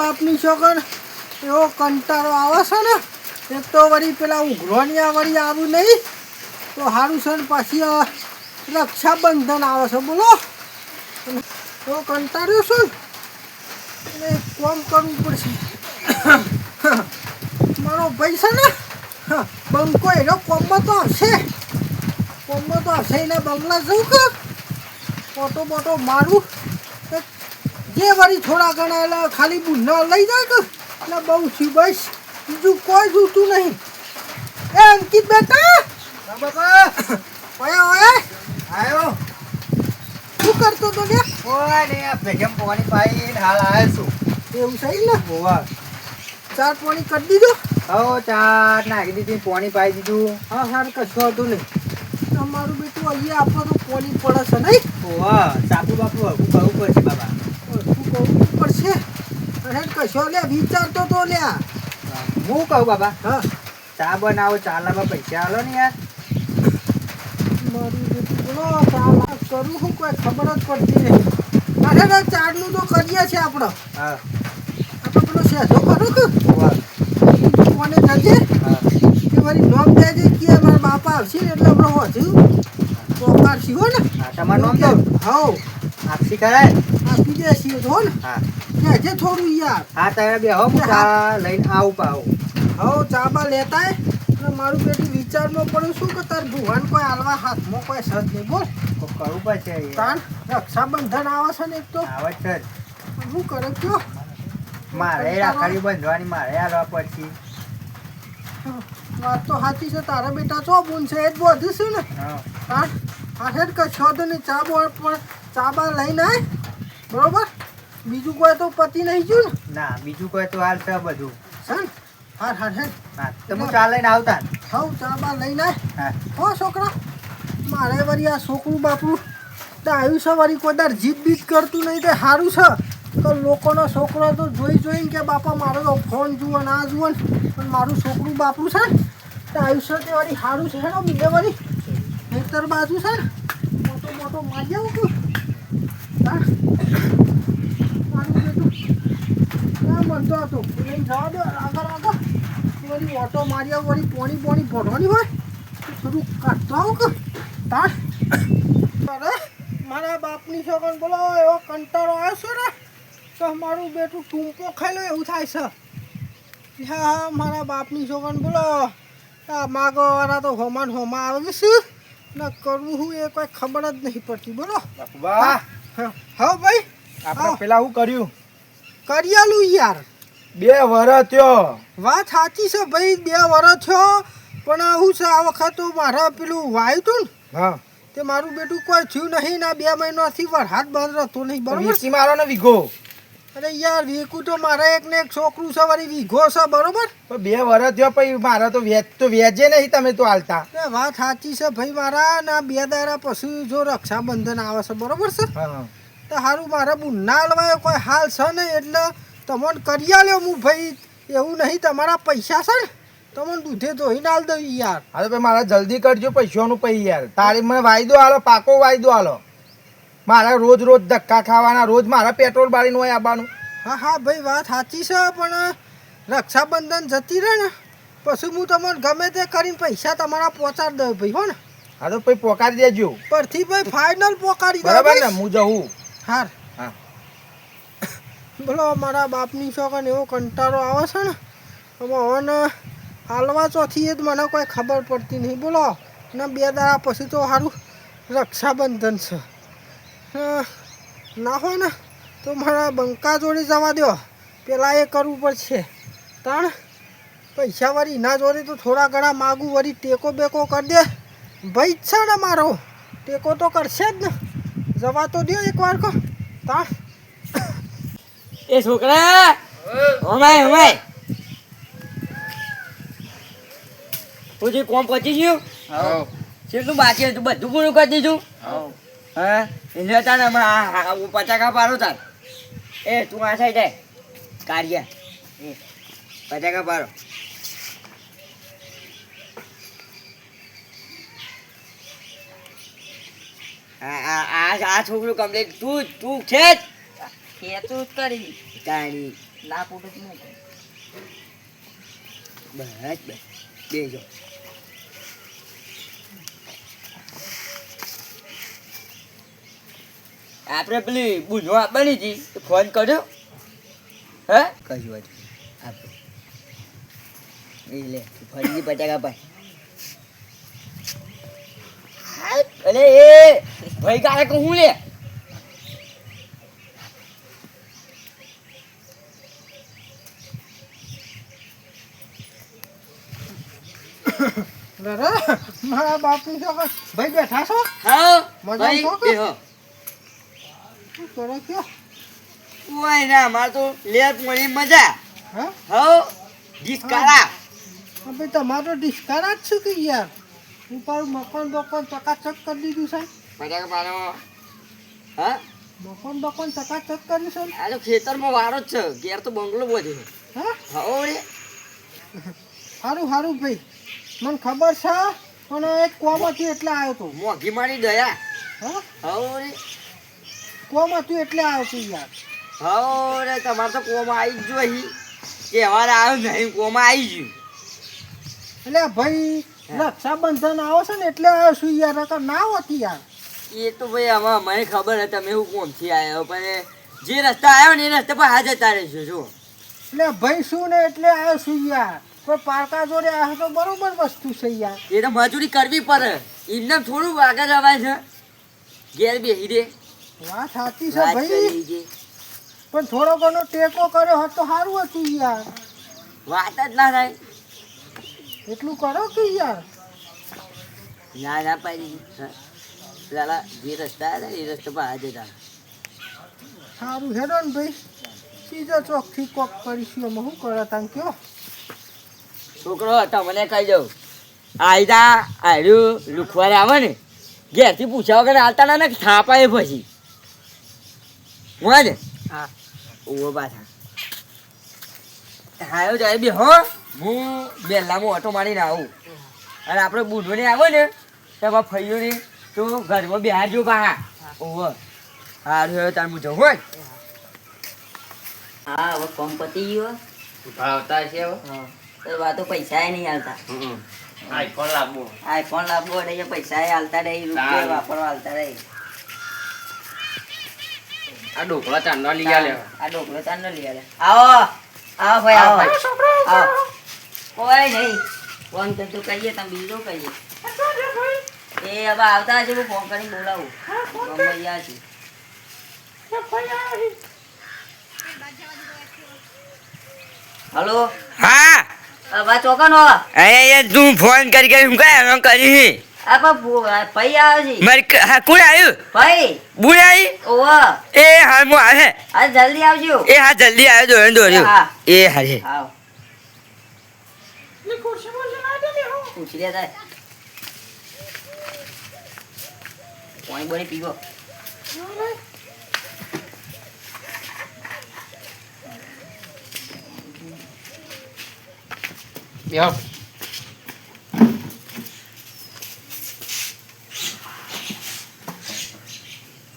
બાપની છોકર એવો કંટાળો આવે છે ને એક તો વળી પેલા ઉઘરોની વળી આવું નહીં, તો સારું છે ને પાછી રક્ષાબંધન આવે છે, બોલો. તો કંટાળ્યો છું ને કામ કરવું પડશે. મારો ભાઈ છે ને, બંકો એનો કોમમાં તો આવશે કોમમાં તો આવશે એના બંગલા જવું કે? ફોટો બોટો મારું. જે વળી થોડા ઘણા એટલે ખાલી ન લઈ જાય કે? એટલે બહુ છું બસ. બીજું કોઈ જોતું નહીં. એ અંકિત બેટા! ઓય ઓય. આયો. શું કરતો તો ને ઓય ને આ ભેગમ પાણી પાઈ હાલ આયો છું. એવું સહી ને? ઓવા ચાર પાણી કરી દીધો? હો ચાર નાખી દીધી પાણી પાઈ દીધું. હા સારું કશું હતું નહીં. તમારું બેટું અહીંયા આપવા તો પાણી પડે છે નહીં? હોવા સાપુ બાપુ હગું કરવું પડશે બાબા કહું પડશે. અરે કશો લે વિચારતો તો લ્યા હું કહું બાબા? હા. ચા બનાવો ચા લાવવા પૈસા આલો ને યાર. મારી કરું શું કોઈ ખબર જ પડતી નહીં. અરે ના તો કરીએ છીએ આપણો. હા. આપણે પેલો સહેજો ખરો મને હા. કે મારી નોમ દેજે કે મારા બાપા આવશે ને એટલે આપણે તો પોકાર સીવો ને. હા તમારું નામ તો હવ. આપસી કરાય? આપી દે સી તો ને. હા. કહેજે થોડું યાર. હા તારે બે હો ચા લઈને આવું હો ચા ચાબા લેતાય. અને મારું બેટું વિચારમાં પડ્યું શું કે તાર ભુવાન કોઈ હાલવા હાથમાં કોઈ સજ નહીં બોલ. તો કરવું પડશે. તાન રક્ષાબંધન આવે છે ને એક તો. આવે છે જ. શું કરે કયો? મારે રાખડી બંધવાની મારે હાલવા પડશે. વાત તો સાચી છે તારા બેટા ચો બુન છે એ જ બધું છે ને. હા. હા હેડ જ કશો તો નહીં ચા બોલ પણ ચા બા લઈને બરોબર? બીજું કોઈ તો પતિ નહીં ગયું ને? ના બીજું કોઈ તો હાલ છે બધું. સન હાર હાર હે હા તો હું ચા લઈને આવતા. હવ ચા બા લઈને હા. હો છોકરા. મારે વળી આ છોકરું બાપરું તો આવ્યું છે વરી કોઈ જીત બીત કરતું નહીં તે સારું છે. તો લોકોનો છોકરો તો જોઈ જોઈને કે બાપા મારો તો ફોન જુઓ ના જુઓ ને. પણ મારું છોકરું બાપરું છે ને તો આયુષ્ય તે વળી સારું છે ને બીજે વળી. ખેતર બાજુ છે ને મોટો મોટો મારી આવું તું હા મારું બેટું ના મળતો હતો લઈને જવા દો આગળ આગળ વળી ઓટો મારી આવું વળી પોણી પોણી ભરવાની હોય થોડું કાઢતો આવું કે તાર અરે મારા બાપની છોકરાને બોલો એવો કંટાળો આવ્યો છે ને? તો મારું બેટું ટૂંકો ખાઈ લો એવું થાય છે. હા હા મારા બાપની છોકરાને બોલો આ માગો વાળા તો હોમાન હોમા આવે છે. ને કરવું હું એ કોઈ ખબર જ નહીં પડતી. બોલો. વાહ હા. ભાઈ. આપણે. પેલા હું કર્યું? કરિયાલું યાર. બે વરસ થયો. વાત સાચી છે ભાઈ બે વરસ થયો. પણ હું છે આ વખત તો મારા પેલું વાયુ તું ને હા. તે મારું બેટું કોઈ થયું નહીં ના બે મહિનાથી વરસાદ બંધ રહેતો નહીં બરોબર? મારો ને વીઘો. અરે યાર વીકુ તો મારે એક ને એક છોકરું છે વળી વીઘો છે બરોબર? બે વર્ષ થયો પછી મારા તો વેચ તો વેચે નહીં તમે તો હાલતા. એ વાત સાચી છે ભાઈ મારા ના બે દાડા પછી જો રક્ષાબંધન આવે છે બરોબર છે? તો સારું મારા બુન્ના હલવાયો કોઈ હાલ છે નહીં એટલે તમને કરી આલ્યો હું ભાઈ. એવું નહીં તમારા પૈસા છે ને તમને દૂધે ધોઈને હાલ દઉં યાર. હા તો ભાઈ મારા જલ્દી કરજો પૈસાનું પૈ યાર. તારી મને વાયદો હાલો પાકો વાયદો આલો. મારા રોજ રોજ ધક્કા ખાવાના રોજ મારા પેટ્રોલ બાળીને હોય આવવાનું. હા હા ભાઈ વાત સાચી છે પણ રક્ષાબંધન જતી રહે ને પછી હું તમને ગમે તે કરીને પૈસા તમારા પહોંચાડી દઉં ભાઈ હો ને. હા તો પછી પોકારી દેજો. પરથી ભાઈ ફાઇનલ પોકારી બરાબર ને હું જવું હાર. હા. બોલો મારા બાપની છોકરાને એવો કંટાળો આવે છે ને હવે હવે હાલવા ચોથી એ જ મને કોઈ ખબર પડતી નહીં. બોલો ને બે દાડા પછી તો સારું રક્ષાબંધન છે. ના હોય ને તો મારા બંકા જોડે જવા દો પેલા એ કરવું પડશે. તાણ પૈસા વળી ના જોડે તો થોડા ઘણા માગું વળી ટેકો બેકો કરી દે. ભાઈ છે ને મારો. ટેકો તો કરશે જ ને. જવા તો દો એકવાર કો. તાણ. એ છોકરા! હમાય હમાય પછી કોમ પચી ગયું? કેટલું બાકી હતું બધું પૂરું કરી દીધું? હા એટલે તાર હમણાં આ પચાકા પાડો તાર. એ તું આ સાઈડ આય કાઢ્યા પચાકા પાડો આ આ આ આ છોકરું કમ્પ્લીટ તું તું છે જ. તું જ કરી. તારી. ના ઉઠું બસ બસ. બેજો આપણે પેલી બુનો આપવાની હતી ફોન કર્યો? હે? કશું વાત? આપણે એ લે ફરીથી બટાકા પાય અરે એ ભાઈ ગાળે હું લે? મારા બાપની છોકરા ભાઈ બેઠા છો? હા મજામાં છો શું કરો કયો કોઈ ના માર તો લેટ મળી મજા. હા? હો ગીત હવે તમારો ડિસ્કારા જ છે કે યાર? ઉપર મકાન બકાન ચકાચક કરી દીધું છે. બટાકા પાનો હા? મકાન બકાન ચકાચક કર્યું છે? આ તો ખેતરમાં વારો જ છે. ઘેર તો બંગલો બધે હા? હો સારું સારું ભાઈ. મને ખબર છે પણ એક કોમ હતું એટલે આવ્યો તો. મોઘી મારી દયા. હા? હો રે કોમ હતું એટલે આવ તો યાર? હો રે તમારે તો કોમાં આવી જ જોઈ તહેવાર આવ્યો નહીં કોમાં આવી ગયું. એટલે ભાઈ રક્ષાબંધન આવો છે ને એટલે આવ્યો છું યાર તો ના હોતી યાર. એ તો ભાઈ આમાં મને ખબર હતી તમે હું કોમથી આવ્યો પણ જે રસ્તા આવ્યો ને એ રસ્તે પર હાજર તારે છે જો એટલે ભાઈ શું ને એટલે આવ્યો છું યાર. કોઈ પારકા જોડે આવ્યો તો બરોબર વસ્તુ છે યાર. એ તો મજૂરી કરવી પડે. એમને થોડું આગળ અવાય છે. ઘેર બેસી દે. વાત સાચી છે ભાઈ. પણ થોડો ઘણો ટેકો કર્યો હોત તો સારું હતું યાર. વાત જ ના થાય. એટલું કરો કે યાર. ના ના પાડી. પેલા જે રસ્તા હતા એ રસ્તા પર હાજર હતા. સારું હેડો ને ભાઈ. સીધો ચોકથી કોક કરીશું અમે શું કરો તાન કયો? છોકરો તમને કહી દઉં. આયતા આર્યું લુખવાડે આવે ને. ઘેરથી પૂછ્યા વગર હાલતા ને થાપાય પછી. ને હા. ઓવો પાછા હાયો જાય બે હો. હું બેલામાં ઓટો મારીને આવું. અને આપણે બુઢોને આવો ને તો એમાં ફૈયો ને તું ઘરમાં બિહારજો પાહા ઓવો હારું હવે તાર હું જઉં હોય. હા હવે કોમ પતી ગયો ભાવતા છે હવે. તો વાતો પૈસા નહીં હાલતા. આઈફોન લાવવો આઈફોન લાવવો એટલે એ પૈસા હાલતા રહી રૂપિયા સારું. વાપરવા હાલતા રહી આ ઢોકળા આલે આ તાર ન લઈ આલે આવો આવો ભાઈ આવો આવો. કોઈ નહીં ફોન કરતું કહીએ તમે બીજું કહીએ. એ હવે આવતા હશે હું ફોન કરીને બોલાવું. ગમે છે હલો? હા. બા ચોકનો એ તું ફોન કરી કરી હું કઈ કરી ભાઈ આવે છે. મારી હા કોણ આવ્યું? ભાઈ. બુણ આવી? ઓવા એ હા હું આવે આ જલ્દી આવજો. એ હા જલ્દી આવ્યો દોડ્યો દોર્યું હા. એ હા આવ. પૂછી લે તાય પાણી બોણી પીવો.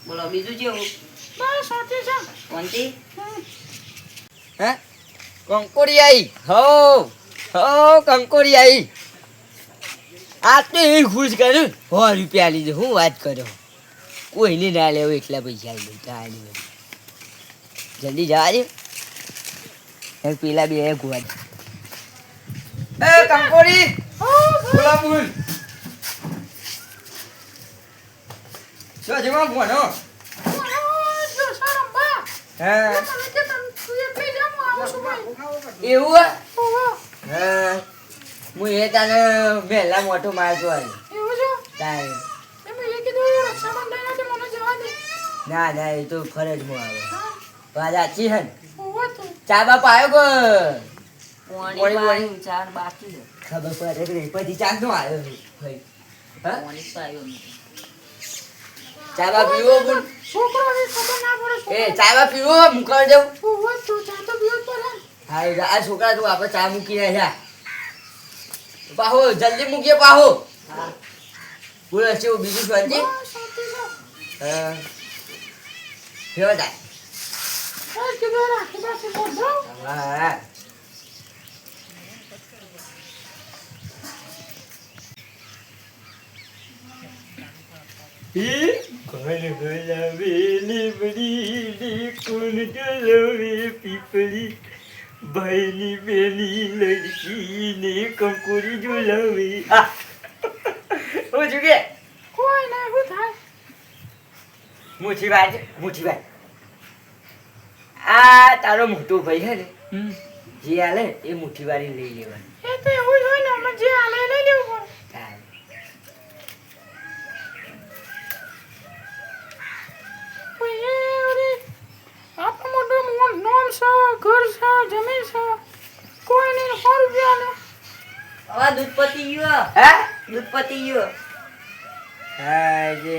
બોલો બીજું કેવું શાંતિ? હે? કંકોડી આવી હો હો કંકોડી આવી આ તો એ ખુશ કર્યું હો રૂપિયા લીધો. હું વાત કર્યો કોઈને ના લેવો એટલા પૈસા આવી ગયા જલ્દી જવા દે. એ પેલા બે ગોવા એ કંકોડી બોલા બોલ. શું જવા ભણો હે. એવું હે? હા. એ તને વહેલા મોટો મારતો આવ્યો તારે. ના ના એ તો ફરજમાં આવે. વાત સાચી હે ચા બાપ આવ્યો કે? પાણી પાણી પાણી ચાર બાકી ખબર પડે કે પછી ચાંદ નો આવ્યો ભાઈ. હા? પાણી પાયો નથી. ચા બા પીવો પણ એ ચા બા પીવો મૂકવા દઉં હા આ છોકરા તું આપણે ચા મૂકી રહ્યા પાહો જલ્દી મૂકીએ પાહો. બોલો છે બીજું શાંતિ હા. કેવો જાય હા. કોણ બોલાવે લીમડી કોણ ડોલાવે પીપળી ભાઈની બેની લડકીને કંકોરી ડોલાવે હું છું કે કોઈ ના શું થાય મુઠીભાઈ મુઠીભાઈ આ તારો મોટો ભાઈ છે ને જે હાલે એ મુઠીવાળી લઈ લેવાની એ તો એવું હોય ને જે હાલે લઈ લેવું પડે ચાલ. આપણું મોટું મોં- નોમ છે ઘર છે જમીન છે કોઈ નહીં સો રૂપિયા ને હવે દૂધ પતી ગયું હે દૂધ પતી ગયું હા જે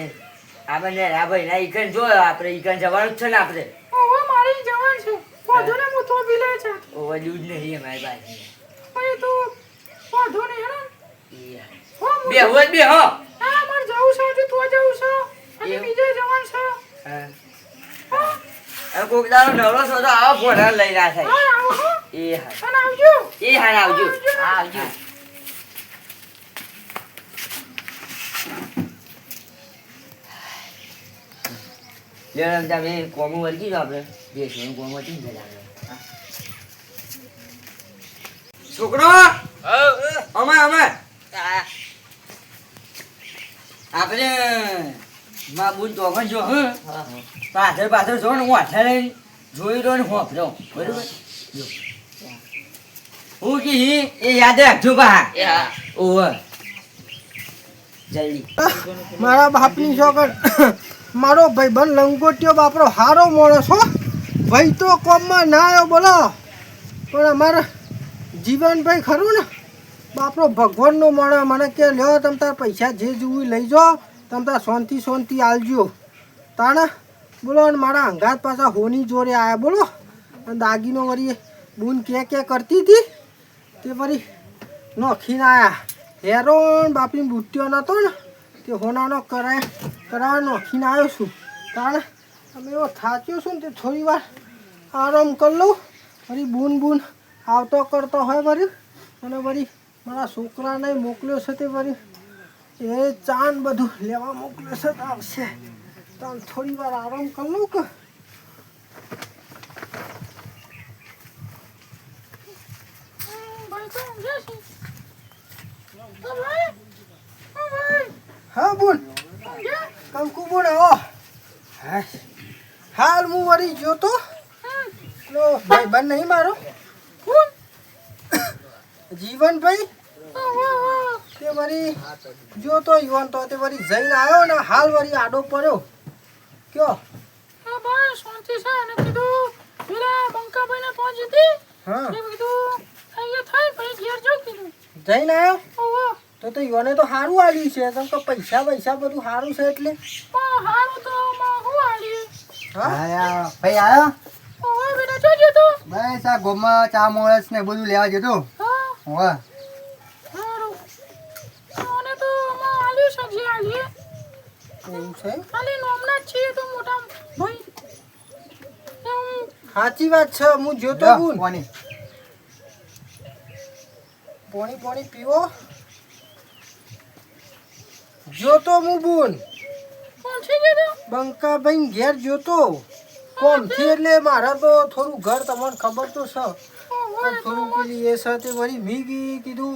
આપણને આ ભાઈ ના ઈકન જો આપણે ઈકન જવાનું જ છે ને આપણે. ઓવા મારી જવાનું છે. વાંધો ને હું તો બી લે છે ઓવા દૂધ નહીં મારી પાસે અરે તો વાંધો નહીં હેને? હો. બે હો બે હો. હા મારે જવું છે હજુ તો જવું છે. અને એવું? બીજે જવાનું છે. હા. હા. કોક દાડો નવરો છો તો આવો ફોન લઈ ના થાય. એ હા. આવજો. એ હા આવજો. આવજો. લે તમે કોમો વર્ગી જાઓ આપણે. બે કોમો તીન જણા છોકરો! અમે અમે. આપણે માં બુન તો પણ જો હં? પાછળ પાછળ જો ને હું હાથે લઈને જોઈ રહ્યો ને હોંભરો બરોબર? હું. કી એ યાદ રાખજો બા. ઓવર જલ્દી. મારા બાપની છોકર મારો ભાઈબંધ લંગોટીઓ બાપરો હારો માણસ હો. ભાઈ તો કોમમાં ના આવ્યો બોલો. પણ અમારા જીવનભાઈ ખરું ને? બાપરો ભગવાનનો માણસ મને કે, લ્યો, તમ તાર પૈસા જે જોવું લઈ જાઓ તમ તાર શાંતિ શાંતિ આલજો. તાણે બોલો, અને મારા અંગાત પાછા હોની જોરે આવ્યા બોલો. અને દાગીનો વળી બૂન કે કે કરતી હતી. તે વળી નોખીને આયા. હેરોન, બાપની બુટ્ટીઓ નહોતો ને, તે હોનાનો કરાય કરાવવા નોખીને આવ્યો છું. કારણ અમે એવો થાચ્યો છું ને તે થોડી વાર આરામ કરી લઉં. વળી બૂન બૂન આવતો કરતો હોય વળી. અને વળી મારા છોકરાને મોકલ્યો છે તે વળી. એ ચાન બધું લેવા મોકલ્યો છે તો આવશે. તો થોડી વાર આરામ કરી લઉં કે? હા બોલ. કંકુ બોલ આવો. હાલ હું વળી ગયો તો? લો ભાઈબંધ નહીં મારો. જીવનભાઈ તે વળી જો તો યુવાન તો તે વળી જઈને આવ્યો ને હાલ વળી આડો પડ્યો. કયો? હા ભાઈ શાંતિ છે. અને કીધું પેલા બંકાભાઈને પહોંચી હતી હા. કીધું અહીંયા થાય પછી ઘેર જાઉં કીધું. જઈને આવ્યો ઓહો. તો તો યોને તો સારું આવ્યું છે. કેમ કે પૈસા પૈસા બધું સારું છે એટલે. હારું તો માં હું આલી હા? ભાઈ આવ્યો ઓહો બેટા જોજો તો. બસ આ ગોમાં ચા મોળસ ને બધું લેવા જતો હા. હારું. મને તો માં આલ્યું છે જે આલીએ. એવું છે? આલી નોમના જ છીએ તો મોટા ભાઈ. સાચી વાત છે. હું જોતો હું બુન કોની? પોણી પોણી પીવો. જોતો હું બુન બંકા બંકાભાઈ ઘેર જોતો કોણથી એટલે મારા તો થોડું ઘર તમને ખબર તો છે. થોડું પેલી એ સાથે વળી મી કીધું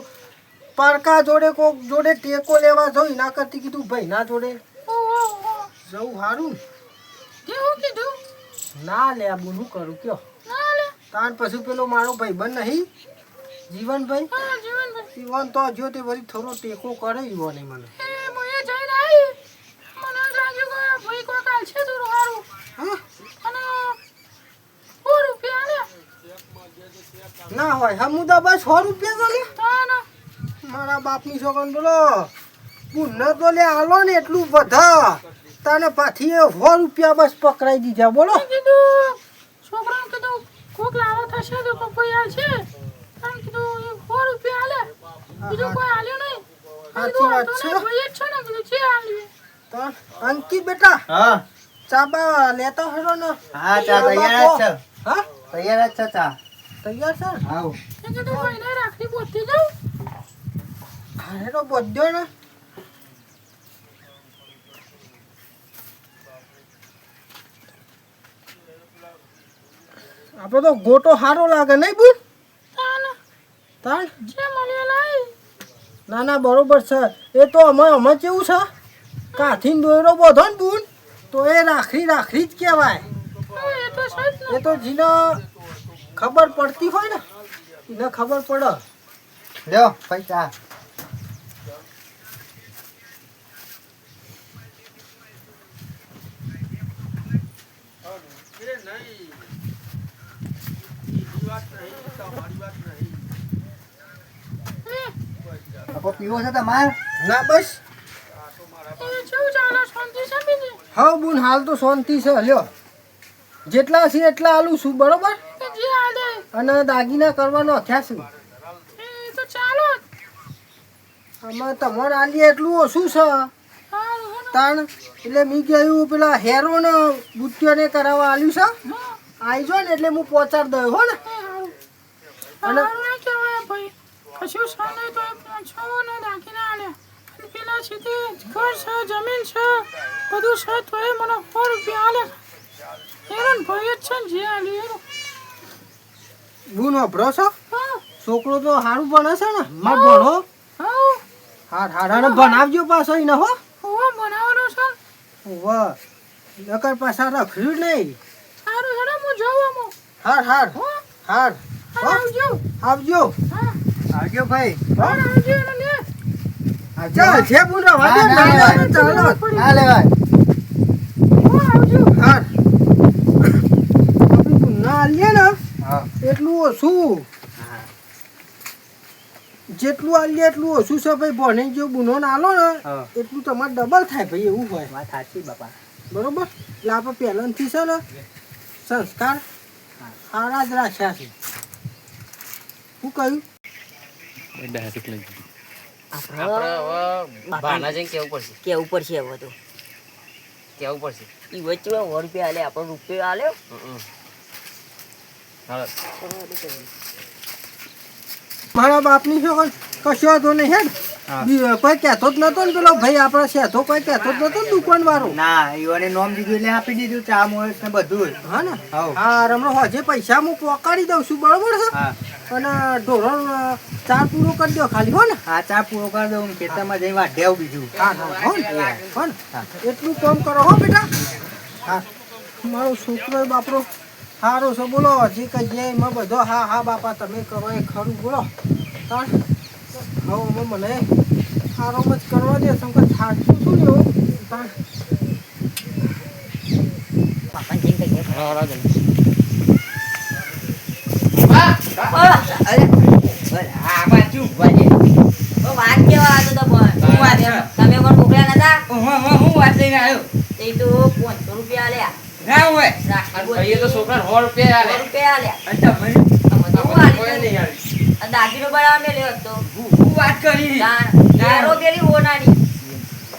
પારકા જોડે કોક જોડે ટેકો લેવા જો એના કરતી કીધું ભાઈ ના જોડે. જવું સારું ના લે આ બોલું કરું કયો. ના તાર પછી પેલો મારો ભાઈબંધ નહીં? જીવનભાઈ? હા જીવનભાઈ. જીવન તો જો તે વળી થોડો ટેકો કરે યુવાને મને. એ મને લાગ્યું કે ભાઈ કોઈ કાલ છે તો હારું હા? અને સો રૂપિયા ને. ના હોય હમું તો બસ સો રૂપિયા તો લે. મારા બાપની છોકરાને બોલો પુનઃ તો લે આલો ને એટલું બધા. તને પાછી સો રૂપિયા બસ પકડાઈ દીધા બોલો મેં કીધું છોકરાને કીધું કોક લાવો થશે તો કોક કોઈ હાલ છે કારણ કીધું એ સો રૂપિયા હાલે બીજું કોઈ હાલ્યું નહીં સાચી વાત છે. કીધું ભાઈ જ છે ને કીધું છે તો અંકિત બેટા હા. ચાબા લેતો હરો ને? હા ચા તૈયાર જ છે. હા? તૈયાર જ છે ચા. તૈયાર છે? ને? આવ રાખડી જાઉં? તો બધો ને. આપણે તો ગોટો સારો લાગે નહીં બુન? તાણ. જે મળ્યો લાઈ ના ના બરોબર છે. એ તો અમે અમે કેવું છે? કાથી દોયરો બધો ને બુન? તો એ રાખડી રાખડી જ કહેવાય. એ તો જેને ખબર પડતી હોય ને એને ખબર પડે. લ્યો પૈસા. નહીં. વાત નહીં તમારે વાત બસ એ પીવો છે શાંતિ ના બસ. હા બુન હાલ તો શાંતિ છે. લ્યો. જેટલા છે એટલા આલું છું બરોબર? કે અને દાગીના કરવાનો થયા છે. એ તો ચાલો. જ. આમાં તમારે આલીએ એટલું ઓછું છે. તાણ એટલે મેં કહ્યું પેલા હેરો ને કરાવવા આલ્યું છે. આવી જો ને એટલે હું પહોંચાડી દઉં હો ને. અને- હારું ના કહેવાય ભાઈ કશું છે નહીં તો પાંચસો ને દાખીને આલે અને પેલા છે તે ઘર છે જમીન છે બધું છે તો એ મને સો રૂપિયા આલે. એરન ભાઈ જ છે જે આલી એરો ગુનો વાપરો છો? છોકરો તો સારું ભણે છે ને? માર ભણો? હા. હાર ભણાવજો પાછો એને હો. હોવા બનાવવાનો છે. વાહ નકર પાછા રખડ્યું નહીં. સારું હેડો હું જોઉં આમાં. હાર હાર. હો. હાર. આવજો. આવજો. હા. આવજો ભાઈ. હા, ચાલ છે ના, ના, ના, ના, ના, ચાલો. ના લેવાય. હો આવજો. હાર ના લે ને. હા. એટલું ઓછું. જેટલું આલીએ એટલું ઓછું છે ભાઈ. ભણે જો ગુનો નાલો ને એટલું તમારે ડબલ થાય ભાઈ એવું હોય. વાત સાચી બાપા. બરોબર? એટલે આપણે પહેલાંથી છે ને સંસ્કાર સારા જ રાખ્યા છે. શું કહ્યું? ભાના જઈને કેવું પડશે? કેવું પડશે હવે તો? કેવું પડશે? ઈ વચ્ચે સો રૂપિયા આલે આપણો રૂપિયો આલ્યો મારા બાપની શું કશો હતો નહીં હેડ. કોઈ કહેતો જ નતો ને પેલો ભાઈ આપણા શેઠો કોઈ કહેતો જ નતો ને દુકાન વાળો ના ઈવોને નોમ દીધું એટલે આપી દીધું ચા મોળસ ને બધું. હા ને. હા રમણો હોજે પૈસા હું પોકાડી દઉં છું બરોબર છે? હા. અને ઢોરણ ચાર પૂરો કરી દો ખાલી હો ને. હા ચા પૂરો કરી દઉં ખેતરમાં જઈ વાઢ્યાવ બીજું. હા હા હો ને હો એટલું કામ કરો હો બેટા. હા. મારો છોકરો બાપરો સારો છે બોલો હજી કહીએ એમાં બધો હા હા બાપા તમે કરો એ ખરું બોલો. હા. હવે અમે મને સારો જ કરવા દે તમે કે થાકશું છું ને હું. પાપા જઈને કહીએ અરે આ બાજુ વાજે ઓ વાત કેવા હતો તો પણ? વાત તમે પણ મોકલ્યા નતા? ઓહો, ઓહો, હું વાત લઈને આવ્યો? તે તો પાંચસો રૂપિયા આલ્યા. ના હોય. ભાઈએ તો છોકરા સો રૂપિયા સો આલે રૂપિયા આલ્યા. અને તમે તમે તો કોઈ નહીં આલે. દાગીનો બનાવવા મેલ્યો હતો. હું- હું વાત કરી? પેલી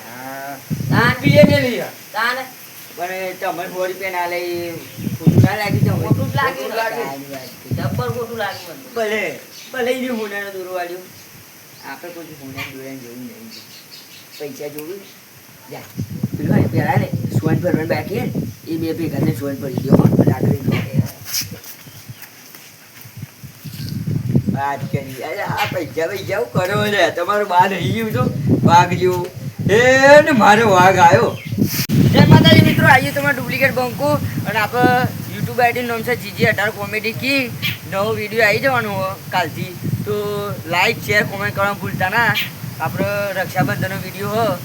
હા. તાન પીએ ને. તાન પણ તમે સો રૂપિયા ના લે એ ખોટું ના લાગી તમને? ખોટું જ લાગ્યું લાગ્યું. જબ્બર ખોટું લાગ્યું. ભલે ભલે એને હોનાનો દોરો વાળ્યો આપણે કોઈ હોના દોરાને નહીં પૈસા જોવું જા. પેલો પેલા ને સોન ભરવાનું બાકી એ બે ભેગા ને સોન ભરી ગયો વાત કરી. અરે આ પૈસા પૈસા કરો ને? તમારું બા રહી ગયું છો વાઘ જેવું એ ને મારો વાઘ આવ્યો જય માતાજી મિત્રો આવીએ તમારા ડુપ્લિકેટ બંકો. અને આપણે યુટ્યુબ આઈડી નામ છે, જીજી અઢાર કોમેડી કી નવો વીડિયો આવી જવાનો હો કાલથી. તો લાઈક શેર કોમેન્ટ કરવાનું ભૂલતા ના. આપણો રક્ષાબંધનનો વીડિયો હો.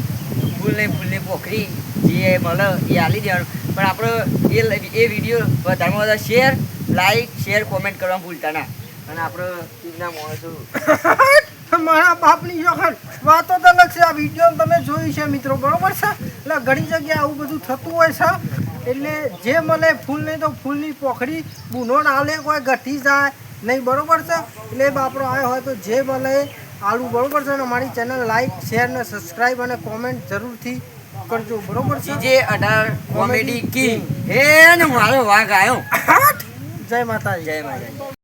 ભૂલ નહીં ફૂલની પોખરી. જે મળે એ આલી દેવાનું. પણ આપણે એ એ વીડિયો વધારેમાં વધારે શેર લાઈક શેર કોમેન્ટ કરવાનું ભૂલતા ના. અને આપણે ટીમના માણસો. મારા બાપની જોખન વાતો તો અલગ છે આ વીડિયો તમે જોયું છે મિત્રો, બરોબર છે? એટલે ઘણી જગ્યાએ આવું બધું થતું હોય છે. એટલે જે મળે ફૂલ નહીં તો ફૂલની પોખડી બુનો આલે કોઈ ઘટી જાય નહીં બરોબર છે? એટલે બાપરો આવ્યો હોય તો જે મળે આલું બરોબર છે? અને મારી ચેનલ લાઈક શેર ને સબસ્ક્રાઈબ અને કોમેન્ટ જરૂરથી કરજો બરોબર છે? જે અઢાર કોમેડી કિંગ હે ને મારો વાઘ આવ્યો. જય માતાજી. જય માતાજી.